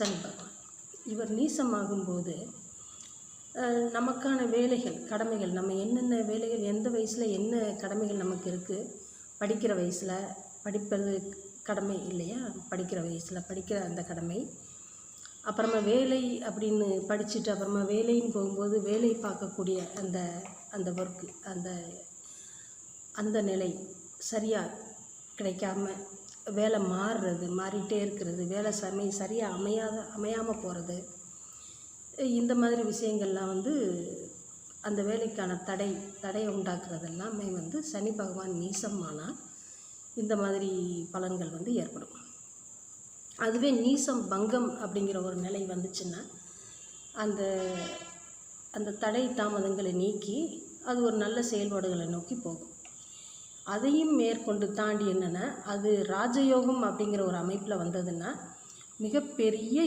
சனி பகவான். இவர் நீசமாகும்போது நமக்கான வேலைகள் கடமைகள் நம்ம என்னென்ன வேலைகள் எந்த வயசில் என்ன கடமைகள் நமக்கு இருக்குது படிக்கிற வயசில் படிப்பது கடமை இல்லையா? படிக்கிற வயசில் படிக்கிற அந்த கடமை. அப்புறமா வேலை அப்படின்னு படிச்சுட்டு அப்புறமா வேலைன்னு போகும்போது வேலை பார்க்கக்கூடிய அந்த அந்த ஒர்க்கு அந்த அந்த நிலை சரியாக கிடைக்காம வேலை மாறுறது மாறிட்டே இருக்கிறது வேலை சமை சரியாக அமையாத அமையாமல் போகிறது இந்த மாதிரி விஷயங்கள்லாம் வந்து அந்த வேலைக்கான தடை தடையை உண்டாக்குறது எல்லாமே வந்து சனி பகவான் நீசமானால் இந்த மாதிரி பலன்கள் வந்து ஏற்படும். அதுவே நீசம் பங்கம் அப்படிங்கிற ஒரு நிலை வந்துச்சுன்னா அந்த அந்த தடை தாமதங்களை நீக்கி அது ஒரு நல்ல செயல்பாடுகளை நோக்கி போகும். அதையும் மேற்கொண்டு தாண்டி என்னென்னா அது ராஜயோகம் அப்படிங்கிற ஒரு அமைப்பில் வந்ததுன்னா மிகப்பெரிய